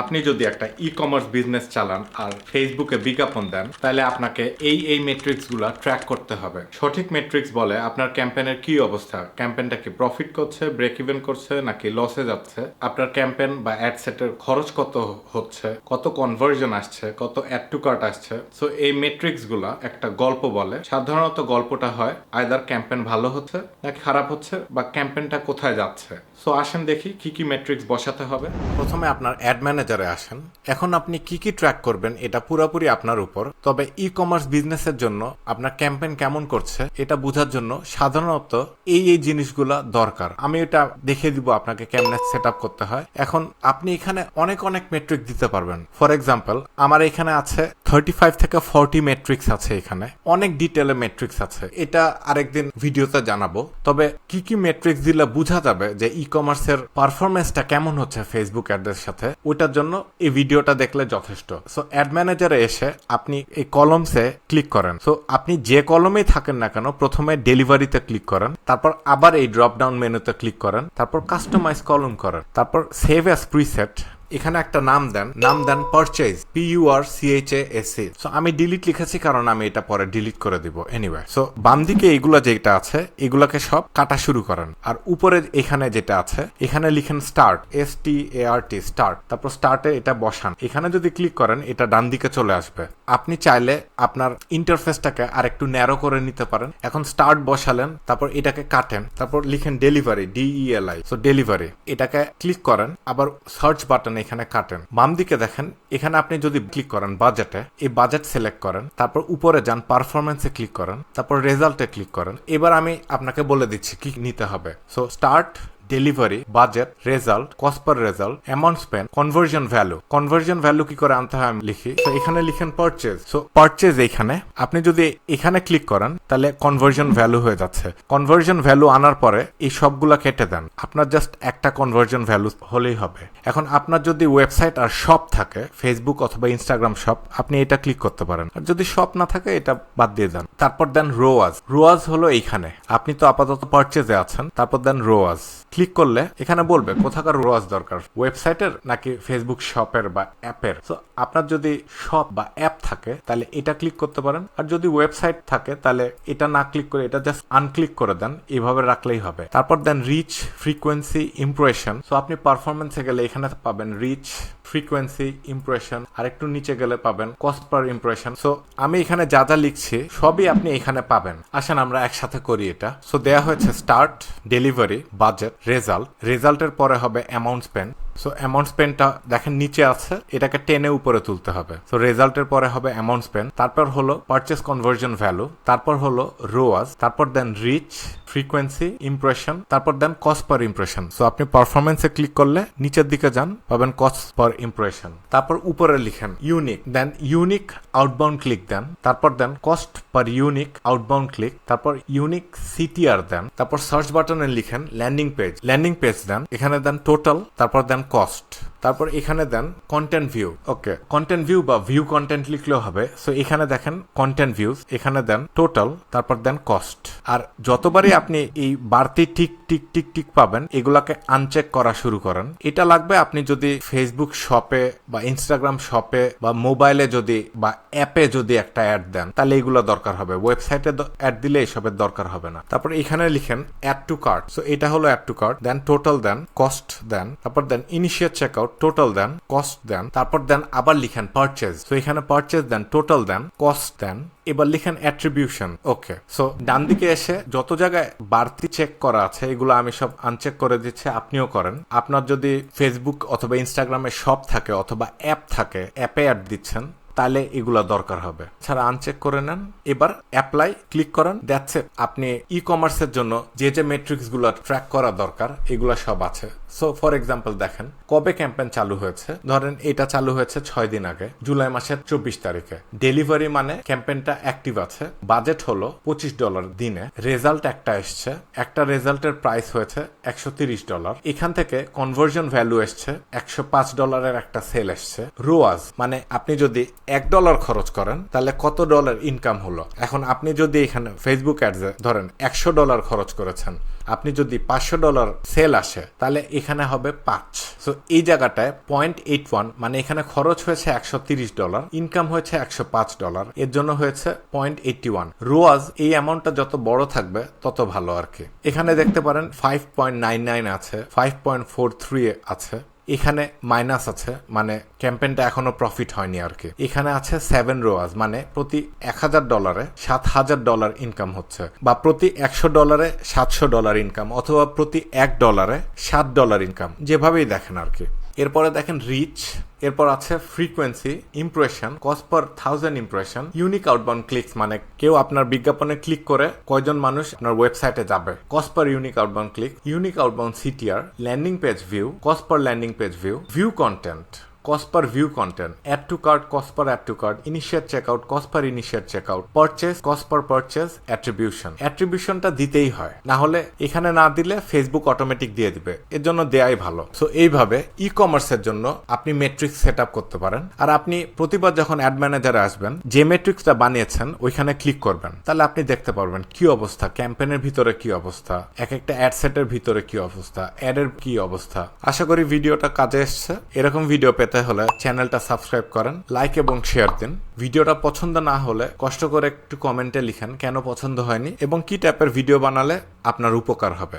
আপনি যদি একটা ই কমার্স বিজনেস চালান আর ফেসবুকে বিজ্ঞাপন দেন, তাহলে আপনাকে এই এই মেট্রিক্সগুলো ট্র্যাক করতে হবে। সঠিক মেট্রিক্স বলে আপনার ক্যাম্পেনের কি অবস্থা? ক্যাম্পেনটা কি প্রফিট করছে ব্রেক ইভেন করছে, নাকি লসে যাচ্ছে? আপনার ক্যাম্পেন বা অ্যাড সেটের খরচ কত হচ্ছে? কত কনভার্জন আসছে? কত অ্যাড টু কার্ট আসছে? সো এই মেট্রিক্সগুলা একটা গল্প বলে। সাধারণত গল্পটা হয় আয়দার ক্যাম্পেন ভালো হচ্ছে, নাকি খারাপ হচ্ছে, বা ক্যাম্পেনটা কোথায় যাচ্ছে? সো আসেন দেখি কি কি মেট্রিক্স বসাতে হবে। প্রথমে আপনার অ্যাড ম্যানেজারে আসেন, এখন আপনি কি কি ট্র্যাক করবেন এটা পুরোপুরি আপনার উপর, তবে ই কমার্স বিজনেসের জন্য আপনার ক্যাম্পেন কেমন করছে এটা বোঝার জন্য সাধারণত এই এই জিনিসগুলা দরকার। আমি এটা দেখিয়ে দিব আপনাকে কেমনে সেট করতে হয়। এখন আপনি এখানে অনেক অনেক মেট্রিক দিতে পারবেন। ফর এক্সাম্পল আমার এখানে আছে থার্টি ফাইভ থেকে ফর্টি মেট্রিক্স আছে এখানে। অনেক ডিটেলে মেট্রিক্স আছে। এটা আরেকদিন ভিডিওতে জানাব। তবে কি কি মেট্রিক্স দিলে বোঝা যাবে যে ই কমার্সের পারফরমেন্সটা কেমন হচ্ছে ফেসবুক অ্যাডের সাথে? ওইটার জন্য এই ভিডিওটা দেখলে যথেষ্ট। সো অ্যাড ম্যানেজারে এসে আপনি এই কলমসে ক্লিক করেন। সো আপনি যে কলমেই থাকেন না কেন, প্রথমে ডেলিভারিতে ক্লিক করেন। তারপর আবার এই ড্রপ ডাউন মেনুতে ক্লিক করেন। তারপর কাস্টমাইজ কলম করেন। তারপর সেভ অ্যাজ প্রিসেট এখানে একটা নাম দেন। নাম দেন purchase P U R C H A S C so আমি ডিলিট লিখেছি কারণ আমি এটা পরে ডিলিট করে দিব। এনিওয়ে সো বাম দিকে এইগুলো যেটা আছে, এগুলোকে সব কাটা শুরু করেন। আর উপরে এখানে যেটা আছে, এখানে লিখেন start S T A R T start তারপর স্টার্টে এটা বসান। এখানে যদি ক্লিক করেন, এটা ডান দিকে চলে আসবে। আপনি চাইলে আপনার ইন্টারফেসটাকে আর একটু ন্যারো করে নিতে পারেন। এখন স্টার্ট বসালেন, তারপর এটাকে কাটেন। তারপর লিখেন delivery DEL I so delivery এটাকে ক্লিক করেন, আবার সার্চ বাটন এখানে কাটেন। বাম দিকে দেখেন, এখানে আপনি যদি ক্লিক করেন বাজেটে এই বাজেট সিলেক্ট করেন, তারপর উপরে যান পারফরমেন্সে ক্লিক করেন, তারপর রেজাল্টে ক্লিক করেন। এবার আমি আপনাকে বলে দিচ্ছি কি নিতে হবে। So start delivery budget result cost per result amount spend conversion value conversion value কি করে আনতে হয় আমি লিখি। তো এখানে লিখেন পারচেজ সো পারচেজ এইখানে আপনি যদি এখানে ক্লিক করেন, তাহলে কনভার্জন ভ্যালু হয়ে যাচ্ছে। কনভার্জন ভ্যালু আনার পরে এই সবগুলা কেটে দেন। আপনার জাস্ট একটা কনভার্জন ভ্যালু হলেই হবে। এখন আপনার যদি ওয়েবসাইট আর শপ থাকে ফেসবুক অথবা ইনস্টাগ্রাম শপ আপনি এটা ক্লিক করতে পারেন। আর যদি শপ না থাকে, এটা বাদ দিয়ে দেন। তারপর দেন রোয়াজ রোয়াজ হলো এইখানে। আপনি তো আপাতত পারচেজে আছেন, তারপর দেন রোয়াজ ক্লিক করলে এখানে বলবে, কোথাকার রোয়াজ দরকার? ওয়েবসাইটের নাকি ফেসবুক শপের বা অ্যাপের? তো আপনার যদি শপ বা অ্যাপ থাকে, তাহলে এটা ক্লিক করতে পারেন। আর যদি ওয়েবসাইট থাকে, তাহলে এটা না ক্লিক করে এটা জাস্ট আনক্লিক করে দেন। এইভাবে রাখলেই হবে। তারপর দেন রিচ ফ্রিকোয়েন্সি ইমপ্রেশন সো আপনি পারফরমেন্সে গেলে এখানে পাবেন রিচ ফ্রিকোয়েন্সি ইমপ্রেশন আর একটু নিচে গেলে পাবেন কস্ট পার ইমপ্রেশন সো আমি এখানে যা যা লিখছি, সবই আপনি এখানে পাবেন। আসেন, আমরা একসাথে করি এটা। সো দেয়া হয়েছে স্টার্ট ডেলিভারি বাজেট রেজাল্ট রেজাল্টের পরে হবে অ্যামাউন্ট স্পেন্ড সো অ্যামাউন্ট স্পেন্ডটা দেখেন নিচে আছে, এটাকে টেনে উপরে তুলতে হবে। সো রেজাল্টের পরে হবে অ্যামাউন্ট স্পেন্ড তারপর হলো পারচেস কনভার্জন ভ্যালু তারপর হলো রোয়াজ তারপর দেন রিচ ফ্রিকোয়েন্সি ইমপ্রেশন তারপর দেন কস্ট পার ইমপ্রেশন সো আপনি পারফরমেন্সে ক্লিক করলে নিচের দিকে যান, পাবেন কস্ট পার ইমপ্রেশন তারপর উপরে লিখেন ইউনিক দেন ইউনিক আউটবাউন্ড ক্লিক দেন, তারপর দেন cost per unique outbound click তারপর ইউনিক সিটিআর দেন, তারপর সার্চ বাটনে লিখেন ল্যান্ডিং পেজ ল্যান্ডিং পেজ দেন, এখানে দেন টোটাল তারপর দেন কস্ট তারপর এখানে দেন content view okay content view বা ভিউ কন্টেন্ট লিখলেও হবে। সো এখানে দেখেন কন্টেন্ট ভিউজ এখানে দেন টোটাল তারপর দেন কস্ট আর যতবারই আপনি এই বাড়তি টিক টিক টিক টিক পাবেন, এগুলাকে আনচেক করা শুরু করেন। এটা লাগবে আপনি যদি ফেসবুক শপে বা ইনস্টাগ্রাম শপে বা মোবাইলে যদি বা অ্যাপে যদি একটা অ্যাড দেন, তাহলে এগুলো দরকার হবে। ওয়েবসাইটে অ্যাড দিলে এসবের দরকার হবে না। তারপর এখানে লিখেন অ্যাড টু কার্ট সো এটা হলো অ্যাড টু কার্ট দেন টোটাল দেন কস্ট দেন, তারপর দেন ইনিশিয়েট চেক আউট টোটাল দেন কস্ট দেন তারপর দেন আবার লিখেন পারচেজ তো এখানে পারচেজ দেন টোটাল দেন কস্ট দেন এবার লিখেন অ্যাট্রিবিউশন ওকে সো ডান দিকে এসে যত জায়গায় বাড়তি চেক করা আছে, এগুলো আমি সব আনচেক করে দিচ্ছি, আপনিও করেন। আপনার যদি ফেসবুক অথবা ইনস্টাগ্রামে শপ থাকে অথবা অ্যাপ থাকে অ্যাপে অ্যাড দিচ্ছেন, তাহলে এগুলা দরকার হবে। ছাড়া আনচেক করে নেন। এবার অ্যাপ্লাই ক্লিক করেন দ্যাটস আপনি ই কমার্সের জন্য যে যে মেট্রিক্সগুলো ট্র্যাক করা দরকার, এগুলা সব আছে। সো ফর এক্সাম্পল দেখেন, কবে ক্যাম্পেইন চালু হয়েছে? ধরেন, এটা চালু হয়েছে ছয় দিন আগে, জুলাই মাসের চব্বিশ তারিখে। ডেলিভারি মানে ক্যাম্পেইনটা অ্যাক্টিভ আছে বাজেট হলো পঁচিশ ডলার দিনে। রেজাল্ট একটা এসছে, একটা রেজাল্টের প্রাইস হয়েছে একশো তিরিশ ডলার এখান থেকে কনভার্জন ভ্যালু এসছে একশো পাঁচ ডলারের একটা সেল এসছে। রোয়াজ মানে আপনি যদি এক ডলার খরচ করেন, তাহলে কত ডলার ইনকাম হলো? এখন আপনি যদি এখানে ফেসবুক অ্যাডসে ধরেন একশো ডলার খরচ করেছেন, আপনি যদি পাঁচশো ডলার সেল আসে, তাহলে এখানে হবে পাঁচ। সো এই জায়গাটায় পয়েন্ট এইট ওয়ান মানে এখানে খরচ হয়েছে একশো তিরিশ ডলার ইনকাম হয়েছে একশো পাঁচ ডলার এর জন্য হয়েছে পয়েন্ট এইটটি ওয়ান রোয়াজ এই অ্যামাউন্টটা যত বড় থাকবে, তত ভালো আর কি। এখানে দেখতে পারেন ফাইভ পয়েন্ট নাইন নাইন আছে ফাইভ পয়েন্ট ফোর থ্রি আছে এখানে মাইনাস আছে মানে ক্যাম্পেইনটা এখনও প্রফিট হয়নি আর কি এখানে আছে সেভেন রোয়াজ মানে প্রতি এক হাজার ডলারে সাত হাজার ডলার ইনকাম হচ্ছে, বা প্রতি একশো ডলারে সাতশো ডলার ইনকাম অথবা প্রতি এক ডলারে সাত ডলার ইনকাম যেভাবেই দেখেন আর কি এরপরে দেখেন রিচ এরপর আছে frequency impression cost per thousand impression unique outbound clicks মানে কেউ আপনার বিজ্ঞাপনে ক্লিক করে কয়জন মানুষ আপনার ওয়েবসাইটে যাবে। Cost per unique outbound click unique outbound CTR landing page view cost per landing page view view content cost per view content, add to cart, cost per add to cart, initiate checkout, cost per initiate checkout, purchase, cost per purchase, attribution. অ্যাট্রিবিউশনটা দিতেই হয়। না হলে এখানে না দিলে Facebook automatic দিয়ে দিবে। এর জন্য দেয়াই ভালো। সো এইভাবে ই কমার্সের জন্য আপনি মেট্রিক্স সেট করতে পারেন। আর আপনি প্রতিবার যখন অ্যাড ম্যানেজারে আসবেন যে মেট্রিক্সটা বানিয়েছেন ওইখানে ক্লিক করবেন। তাহলে আপনি দেখতে পারবেন কি অবস্থা ক্যাম্পেনের ভিতরে কি অবস্থা এক একটা অ্যাড সেটের ভিতরে কি অবস্থা অ্যাডের কি অবস্থা। আশা করি ভিডিওটা কাজে এসছে। এরকম ভিডিও পেতে হলে চ্যানেলটা সাবস্ক্রাইব করেন লাইক এবং শেয়ার দিন। ভিডিওটা পছন্দ না হলে কষ্ট করে একটু কমেন্টে লিখেন কেন পছন্দ হয়নি এবং কি টাইপের ভিডিও বানালে আপনার উপকার হবে।